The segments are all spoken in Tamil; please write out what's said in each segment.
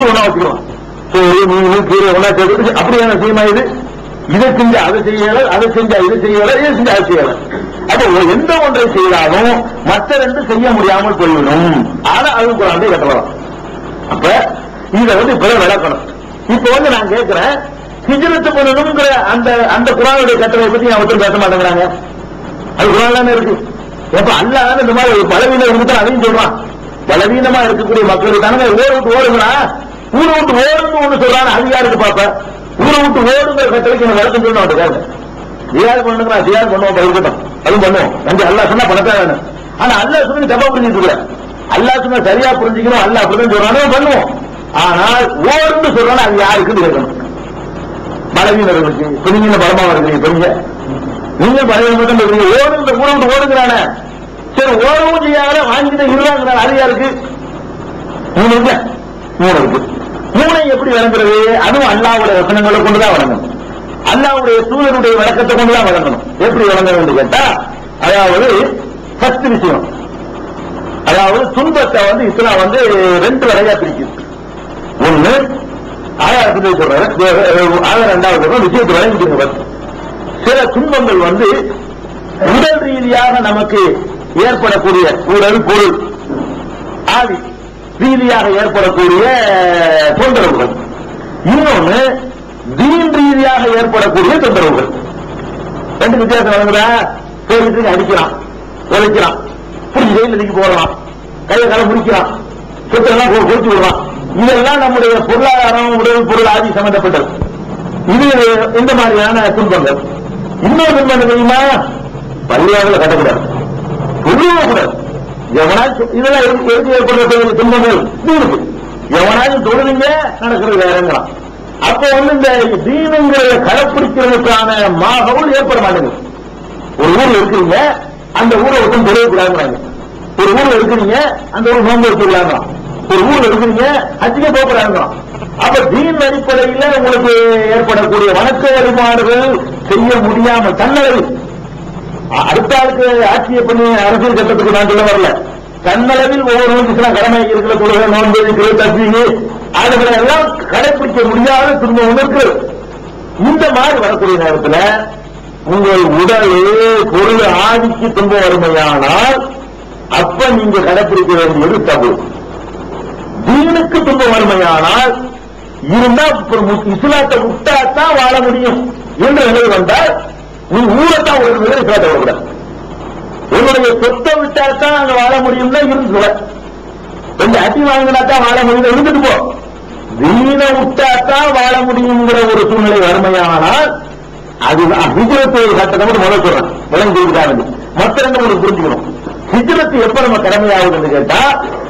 ஒண்ணா வச்சுக்கலாம் சோறு மீன் கீரை ஒண்ணா சேர்த்து அப்படியான செய்யுமா இது இதை செஞ்சா அதை செய்யல அதை செஞ்சா இதை செய்யல இதை செஞ்சா அதை செய்யல அப்போ எந்த ஒன்றை செய்தாலும் மற்ற ரெண்டு செய்ய முடியாமல் போய்விடும் ஆனா அது குழந்தை கட்டலாம் அப்ப இத வந்து இப்ப விளக்கணும் இப்ப வந்து நான் கேட்கிறேன் ஹிஜ்ரத்து பண்ணணுங்கிற அந்த அந்த குரானுடைய கட்டளை பத்தி அவர்கள் பேச மாட்டேங்கிறாங்க அது குரான் தானே இருக்கு எப்ப அல்லாஹ் இந்த மாதிரி ஒரு பலவீனம் இருக்கு அதையும் சொல்றான் பலவீனமா இருக்கக்கூடிய மக்களுக்கு தானே ஊரை விட்டு ஓடுங்களா ஊரை விட்டு ஓடுன்னு ஒண்ணு சொல்றாங்க அது யாருக்கு பாப்ப ஊரை விட்டு ஓடுங்கிற கட்டளைக்கு நான் விளக்கம் சொல்லணும் மாட்டேங்க ஜியார் பண்ணுங்களா ஜியார் பண்ணுவோம் இருக்கட்டும் அதுவும் பண்ணுவோம் நன்றி அல்லா சொன்னா பண்ணத்தே வேணும் ஆனா அல்லா சொன்னது தப்பா புரிஞ்சுட்டு இருக்கிற அல்லாஹ் சொன்னா சரியா புரிஞ்சுக்கணும். அல்லா அப்படிதான் சொல்றானே பண்ணுவோம் ஆனால் ஓடுன்னு சொல்றானே அது யாருக்குன்னு கேட்கணும். பலவீனம் இருக்கு இப்ப நீங்க என்ன பலமா இருக்கிறீங்க சொல்லுங்க நீங்க பலவீனம் மட்டும் இருக்கிறீங்க ஓடு இந்த விட்டு ஓடுங்கிறானே. சரி ஓடவும் செய்யாத வாங்கிட்டு இருவாங்கிறான் அது யாருக்கு? மூணு இல்ல மூணு இருக்கு மூணை எப்படி வழங்குறது? அதுவும் அல்லாவுடைய வசனங்களை கொண்டுதான் வழங்கணும். அல்லாவுடைய சூழலுடைய வழக்கத்தை கொண்டுதான் வழங்கணும். எப்படி வழங்கணும் கேட்டா அதாவது ஃபர்ஸ்ட் விஷயம். அதாவது துன்பத்தை வந்து இஸ்லாம் வந்து ரெண்டு வகையா பிரிக்குது. ஒண்ணு ஆயிரத்தி சொல்றேன் ஆயிரம் ரெண்டாவது சொல்றேன் விஷயத்தை வழங்கிட்டு சில துன்பங்கள் வந்து உடல் ரீதியாக நமக்கு ஏற்படக்கூடிய உடல் பொருள். ஆவி. ரீதியாக ஏற்படக்கூடிய தொந்தரவுகள். இன்னொன்னு தீன் ரீதியாக ஏற்படக்கூடிய தொந்தரவுகள். ரெண்டு வித்தியாசம் வழங்குதா போயிட்டு அடிக்கிறான் உழைக்கிறான் புரிஞ்சு ஜெயில தூக்கி போடலாம் கையை கலை முடிக்கிறான் சொத்தெல்லாம் கொடுத்து விடுறான் இதெல்லாம் நம்முடைய பொருளாதாரம் உடல் பொருள் ஆதி சம்பந்தப்பட்டது. இது இந்த மாதிரியான துன்பங்கள். இன்னொரு துன்பம் என்ன தெரியுமா? பள்ளியாக கட்டக்கூடாது. கூடாது. எவனாச்சும் இதெல்லாம் எதுக்கு ஏற்படுற துன்பங்கள் இது எவனாச்சும் தொழுதுங்க நடக்கிறது வேறங்களாம் அப்போ வந்து இந்த தீனுங்கிறத கடைப்பிடிக்கிறதுக்கான மாகவும் ஏற்பட மாட்டேங்குது. ஒரு ஊர்ல இருக்கிறீங்க அந்த ஊரை விட்டு தொழுவக்கூடாதுங்கிறாங்க ஒரு ஊர்ல இருக்கிறீங்க அந்த ஊர் நோன்பு வச்சுக்கலாங்க ஒரு ஊர்ல இருக்கிறீங்க அச்சுக்க போகக்கூடாதுங்க அப்ப தீன் அடிப்படையில் உங்களுக்கு ஏற்படக்கூடிய வணக்க வழிபாடுகள் செய்ய முடியாமல் தன்னளவு அடுத்த ஆளுக்கு ஆட்சியை பண்ணி அரசியல் சட்டத்துக்கு நான் சொல்ல வரல. தன்னளவில் ஒவ்வொரு கடமை இருக்கிற தொழுகை நோன்பு இருக்கிற தஸ்மீக அதுகளை எல்லாம் கடைபிடிக்க முடியாத துன்பம் இருக்கு. இந்த மாதிரி வரக்கூடிய நேரத்தில் உங்கள் உடல் பொருள் ஆதிக்கு துன்பம் வறுமையானால் அப்ப நீங்க கடைபிடிக்க வேண்டியது தப்பு தீனுக்கு துன்பம் வறுமையானால் இருந்தா இஸ்லாத்தை விட்டாத்தான் வாழ முடியும். என்று நிலை வந்தால் நீ ஊரத்தான் ஒரு நிலை பேச விடக்கூடாது உன்னுடைய சொத்தை விட்டாத்தான் அங்க வாழ முடியும்னா இருந்து சொல்ல. கொஞ்சம் அடி வாங்கினா தான் வாழ முடியும் இருந்துட்டு போ. வீணை விட்டாத்தான் வாழ முடியுங்கிற ஒரு சூழ்நிலை வறுமையானால் அதுதான் ஹிஜ்ரத்து ஒரு சட்டத்தை மட்டும் முதல் சொல்றேன். விளங்கி இருக்காங்க மற்ற ரெண்டு உங்களுக்கு புரிஞ்சுக்கணும். ஹிஜ்ரத்து எப்ப நம்ம கடமையாகுதுன்னு கேட்டா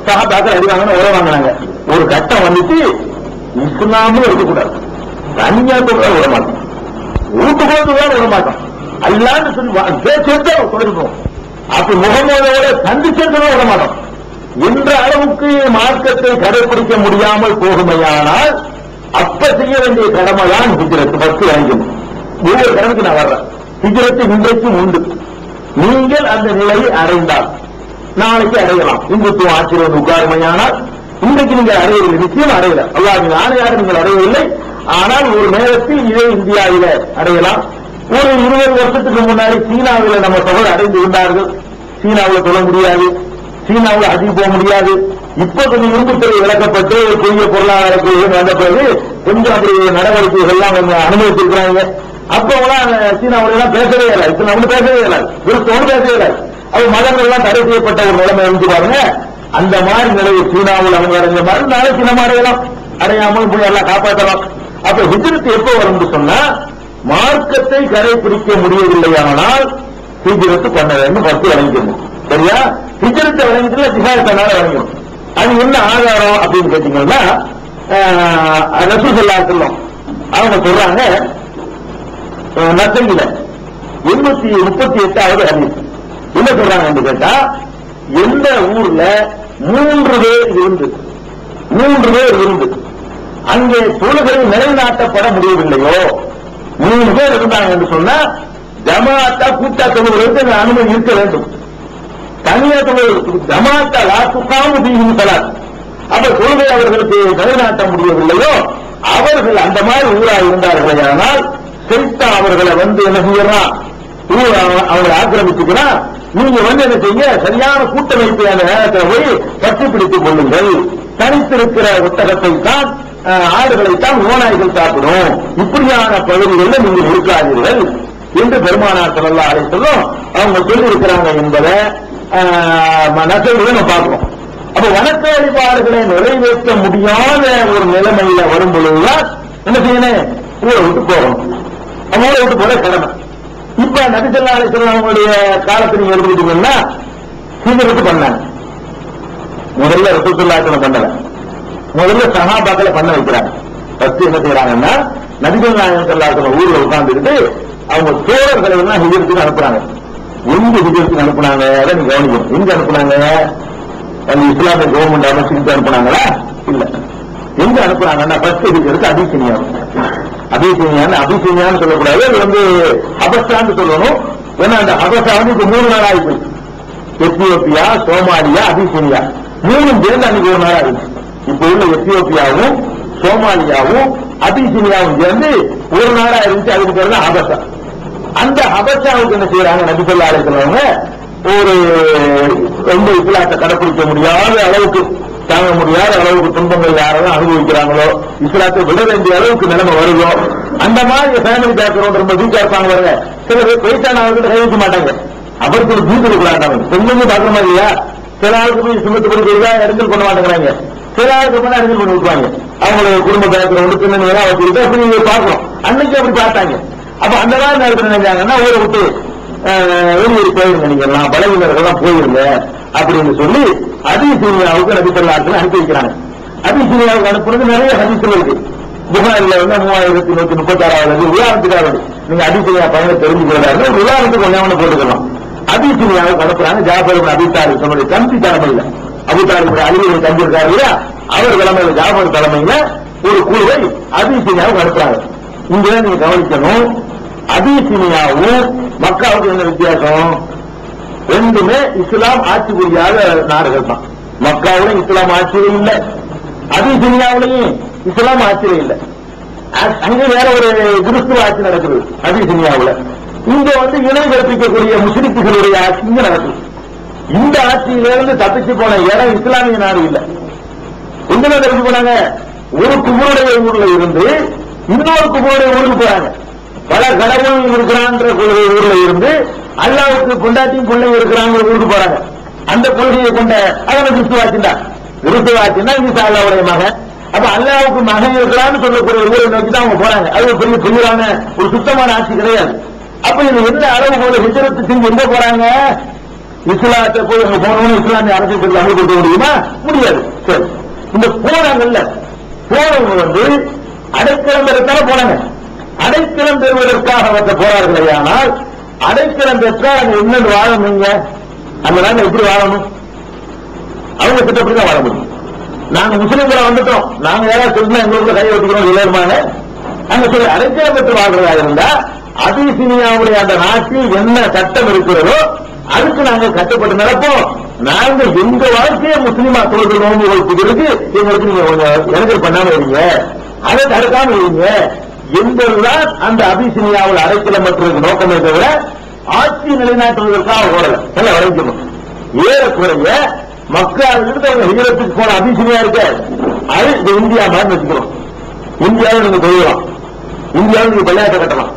சகாபாக்கள் அடி வாங்கினா உரை வாங்கினாங்க. ஒரு கட்டம் வந்துட்டு இஸ்லாமும் இருக்கக்கூடாது. தனியா கூட விட மாட்டோம் வீட்டுக்குள்ள கூட விட மாட்டோம். அல்லான்னு சொல்லி பேச்சு தொடர்போம் அப்படி முகமதோட சந்திச்சிருக்கணும் விட மாட்டோம். என்ற அளவுக்கு மார்க்கத்தை கடைபிடிக்க முடியாமல் போகுமையானால் அப்ப செய்ய வேண்டிய கடமை தான் ஹிஜ்ரத்து. பத்து வாங்கணும் ஒவ்வொரு கடமைக்கு நான் வர்றேன். ஹிஜ்ரத்து இன்றைக்கும் உண்டு. நீங்கள் அந்த நிலையை அடைந்தால் நாளைக்கு அடையலாம். இந்துத்துவ ஆட்சியில் உட்காருமையானால் இன்றைக்கு நீங்கள் அடையவில்லை. நிச்சயம் அடையல. அல்லாஹ் ஆணையாக நீங்கள் அடையவில்லை. ஆனால் ஒரு நேரத்தில் இதே இந்தியாவில அடையலாம். ஒரு இருபது வருஷத்துக்கு முன்னாடி சீனாவில் நம்ம தொகை அடைந்து கொண்டார்கள். சீனாவில் சொல்ல முடியாது. சீனாவில் அதிக போக முடியாது. இப்ப கொஞ்சம் இரும்புத்துறை விளக்கப்பட்டு ஒரு பெரிய பொருளாதார கொள்கை வந்த பிறகு கொஞ்சம் அப்படி நடவடிக்கைகள் எல்லாம் கொஞ்சம் அனுமதிச்சிருக்கிறாங்க அப்ப எல்லாம் எல்லாம் பேசவே இல்லை. இப்ப நம்ம பேசவே இல்லை. விருப்பம் பேசவே இல்லை. அது மதங்கள்லாம் தடை செய்யப்பட்ட ஒரு நிலைமை இருந்து பாருங்க. அந்த மாதிரி நிலையை சீனாவில் அவங்க அடைஞ்ச மாதிரி நாளைக்கு நம்ம அடையலாம். அடையாமல் போய் எல்லாம் காப்பாற்றலாம் அப்ப ஹிஜ்ரத் எப்போ வரும்னு சொன்னா மார்க்கத்தை கடைபிடிக்க முடியவில்லையானால் ஹிஜ்ரத்து பண்ண வேண்டும் பத்து வழங்கிக்கணும். சரியா? ஹிஜ்ரத்தை வழங்கிட்டு ஜிஹாதத்தினால வழங்கணும். அது என்ன ஆதாரம் அப்படின்னு கேட்டீங்கன்னா ரசூசல்லா சொல்லும் அவங்க சொல்றாங்க நசங்கில எண்பத்தி முப்பத்தி எட்டாவது அறிவு என்ன சொல்றாங்க கேட்டா எந்த ஊர்ல மூன்று பேர் இருந்து மூன்று பேர் இருந்து அங்கே தொழுகை நிலைநாட்டப்பட முடியவில்லையோ? மூணு பேர் இருந்தாங்க என்று சொன்னா ஜமாத்தா கூட்டா தொழுகிறதுக்கு அந்த அனுமதி இருக்க வேண்டும். தனியா தொழுவது ஜமாத்தா லாத்துக்காம தீங்கும் சலாத். அப்ப தொழுகை அவர்களுக்கு நிலைநாட்ட முடியவில்லையோ? அவர்கள் அந்த மாதிரி ஊரா இருந்தார்களே ஆனால் செல்தா அவர்களை வந்து என்ன செய்யறான் ஊர் அவ- அவங்களை ஆக்கிரமிச்சுக்கிறான் நீங்க வந்து என்ன செய்ய சரியான கூட்டமைப்பு அந்த நேரத்தில் போய் பற்றி கொள்ளுங்கள். தனித்திருக்கிற ஒட்டகத்தை தான் ஆடுகளைத்தான் ஓநாய்கள் சாப்பிடும். இப்படியான பகுதிகளில் நீங்கள் இருக்காதீர்கள் என்று பெருமானார் சொல்லலாம் அதை சொல்லும் அவங்க சொல்லி இருக்கிறாங்க என்பதை நசைகளை நம்ம பார்க்கிறோம் அப்ப வணக்க வழிபாடுகளை நிறைவேற்ற முடியாத ஒரு நிலைமையில வரும் பொழுதுதான் என்ன செய்யணும்? ஊரை விட்டு போகணும். நம்ம ஊரை விட்டு போற கடமை. இப்ப நபிசல்லா அலிஸ்லாம் காலத்தை நீங்க எடுத்துக்கிட்டீங்கன்னா சீக்கிரத்து பண்ணாங்க முதல்ல ரசூசுல்லாசனம் பண்ணல. முதல்ல சகாபாக்களை பண்ண வைக்கிறாங்க. ஃபர்ஸ்ட் என்ன செய்யறாங்கன்னா நபிகள் நாயகம் சொல்லாசனம் ஊர்ல உட்கார்ந்துக்கிட்டு அவங்க தோழர்களை எல்லாம் ஹிஜரத்துக்கு அனுப்புறாங்க. எங்க ஹிஜரத்துக்கு அனுப்புனாங்க? அதை நீங்க கவனிக்கணும். எங்க அனுப்புனாங்க? அந்த இஸ்லாமிய கவர்மெண்ட் அமைச்சுக்கிட்டு அனுப்புனாங்களா? இல்ல. எங்க அனுப்புறாங்கன்னா ஃபர்ஸ்ட் ஹிஜரத்து அபிசீனியா அபிசீனியான்னு அபிசீனியான்னு சொல்லக்கூடாது. அது வந்து ஹபஸ்டான்னு சொல்லணும். ஏன்னா அந்த ஹபஸ்டா வந்து இப்ப மூணு நாள் ஆயிடுச்சு எத்தியோப்பியா சோமாலியா அபிசீனியா. மூணும் சேர்ந்து அன்னைக்கு ஒரு நாள் ஆயிடுச்சு. இப்ப உள்ள எத்தியோப்பியாவும் சோமாலியாவும் அபிசீனியாவும் சேர்ந்து ஒரு நாடா இருந்துச்சு அதுக்கு பேர் தான் ஹபசா. அந்த ஹபசாவுக்கு என்ன செய்யறாங்க நபிசல்லா இருக்கிறவங்க ஒரு ரொம்ப இஸ்லாத்தை கடைபிடிக்க முடியாத அளவுக்கு தாங்க முடியாத அளவுக்கு துன்பங்கள் யாரெல்லாம் அனுபவிக்கிறாங்களோ இஸ்லாத்தை விட வேண்டிய அளவுக்கு நிலைமை வருதோ அந்த மாதிரி ஃபேமிலி பேக்ரவுண்ட் ரொம்ப வீக்கா இருப்பாங்க வருங்க சில பேர் வயசானவர்கிட்ட கை மாட்டாங்க. அவருக்கு ஒரு ஜீத்து கொடுக்குறாங்க. பெண்ணுங்க பாக்குற மாதிரியா சில ஆளுக்கு போய் சுமத்து கொடுக்கிறதா இடங்கள் பண்ண மாட்டேங்கிறாங்க. சில ஆளுக்கு பண்ண இடங்கள் பண்ணி அவங்களோட குடும்ப பேக்ரவுண்ட் ஒடுக்கணும்னு அவர் வச்சுக்கிட்டு அப்படி நீங்க பார்க்கணும். அன்னைக்கு அப்படி பார்த்தாங்க. அப்ப அந்த மாதிரி நேரத்தில் நினைச்சாங்கன்னா ஊரை விட்டு வெளியூர் போயிருங்க நீங்க எல்லாம் பலவீனர்கள்லாம் போயிருங்க அப்படின்னு சொல்லி அதிசீனியாவுக்கு நபித்தல்லாத்துல அனுப்பி வைக்கிறாங்க. அதிசீனியாவுக்கு அனுப்புறது நிறைய ஹதீஸ்கள் இருக்கு. புகாரில் வந்து மூவாயிரத்தி நூத்தி முப்பத்தாறாவது உதாரணத்துக்காக நீங்க அதிசீனியா பயணம் தெரிஞ்சுக்கிறதா இருந்தா உதாரணத்துக்கு ஒண்ணே போட்டுக்கலாம். அதிசீனியாவுக்கு அனுப்புறாங்க ஜாபர் அபித்தாரி தன்னுடைய தம்பி தரமில்லை அபித்தாரி அலிவுடைய தந்திருக்காரு இல்லையா? அவர் தலைமையில ஜாபர் தலைமையில ஒரு குழுவை அதிசீனியாவுக்கு அனுப்புறாங்க இங்க நீங்க கவனிக்கணும் அபிசீனியாவும் மக்காவுக்கு என்ன வித்தியாசம்? ரெண்டுமே இஸ்லாம் ஆட்சி புரியாத நாடுகள் தான். மக்காவுல இஸ்லாம் ஆட்சியே இல்ல. அபிசீனியாவிலையும் இஸ்லாம் ஆட்சியே இல்ல. அங்க வேற ஒரு கிறிஸ்துவ ஆட்சி நடக்குது அபிசீனியாவுல இங்க வந்து இணை கற்பிக்கக்கூடிய முஸ்லிம்களுடைய ஆட்சி இங்க நடக்குது. இந்த ஆட்சியிலிருந்து தப்பிச்சு போன இடம் இஸ்லாமிய நாடு இல்லை. எங்க தெரிஞ்சு போனாங்க. ஒரு குமருடைய ஊர்ல இருந்து இன்னொரு குமருடைய ஊருக்கு போறாங்க. பல கடவுள் இருக்கிறான்ற ஊர்ல இருந்து அல்லாவுக்கு பொண்டாட்டியும் பிள்ளை இருக்கிறாங்க ஊருக்கு போறாங்க. அந்த கொள்கையை கொண்ட அதனை கிறிஸ்துவாச்சின் தான் கிறிஸ்துவாச்சின்னா இது அல்லாவுடைய மகன். அப்ப அல்லாவுக்கு மகன் இருக்கிறான்னு சொல்லக்கூடிய ஊரை நோக்கி தான் அவங்க போறாங்க. அது ஒரு பெரிய பெரியரான ஒரு சுத்தமான ஆட்சி கிடையாது. அப்ப இது எந்த அளவு போல ஹிஜரத்து செஞ்சு எங்க போறாங்க? இஸ்லாத்தை போய் அங்க இஸ்லாமிய அரசியல் அமல்படுத்த முடியுமா? முடியாது. சரி. இந்த போறாங்கல்ல போறவங்க வந்து அடைக்கலம் பெறத்தால போனாங்க. அடைக்கலம் பெறுவதற்காக வந்து போறார்களே ஆனால் அடைக்கலம் பெற்றால் அங்க என்னென்னு வாழணுங்க அந்த நாங்க எப்படி வாழணும்? அவங்க திட்டப்படி தான் வாழ முடியும். நாங்க முஸ்லீம்களை வந்துட்டோம். நாங்க யாராவது எங்க ஊர்ல கை வச்சுக்கிறோம் இல்லையமான அங்க சொல்லி அடைக்கலம் பெற்று வாழ்றதா இருந்தா அபிசீனியாவுடைய அந்த நாட்டில் என்ன சட்டம் இருக்கிறதோ அதுக்கு நாங்க கட்டுப்பட்டு நடப்போம் நாங்க எங்க வாழ்க்கையை முஸ்லீமா தொழுது நோம்பு வைப்பதற்கு எங்களுக்கு நீங்க கொஞ்சம் இறங்கல் பண்ணாம இருங்க. அதை தடுக்காம இருங்க என்பதுதான் அந்த அபிசினியாவில் அடைக்கலம் மற்றும் நோக்கமே தவிர ஆட்சி நிலைநாட்டுவதற்காக ஓடல. நல்லா வரைக்கணும் ஏறக்குறைய மக்களிருந்து அவங்க ஹீரத்துக்கு போன அபிசினியா இருக்க. அது இந்த இந்தியா மாதிரி வச்சுக்கிறோம் இந்தியாவில் நீங்க தொழிலாம் இந்தியாவில் நீங்க விளையாட்டை கட்டலாம்.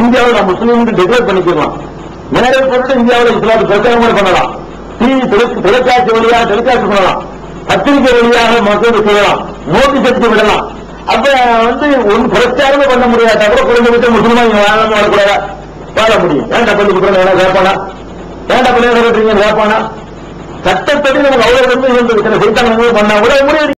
இந்தியாவில் நான் முஸ்லீம் டிக்ளேர் பண்ணிக்கலாம் நேரே பொருட்டு இந்தியாவில் இஸ்லாத்து பிரச்சாரம் கூட பண்ணலாம். டிவி தொலைக்காட்சி வழியாக டெலிகாஸ்ட் பண்ணலாம். பத்திரிகை வழியாக மக்களுக்கு சொல்லலாம் நோட்டீஸ் எடுத்து விடலாம். அப்ப வந்து ஒரு பிரச்சாரமே பண்ண முடியாட்டா கூட குறைந்தபட்சம் முஸ்லிமா இங்க வாழாம வாழக்கூடாதா வாழ முடியும். ஏன்டா பள்ளி குற்றம் வேணா கேட்பானா? ஏன்டா பள்ளி கேட்பானா? சட்டப்படி நமக்கு அவ்வளவு வந்து சில சைத்தான பண்ணா கூட முடியாது.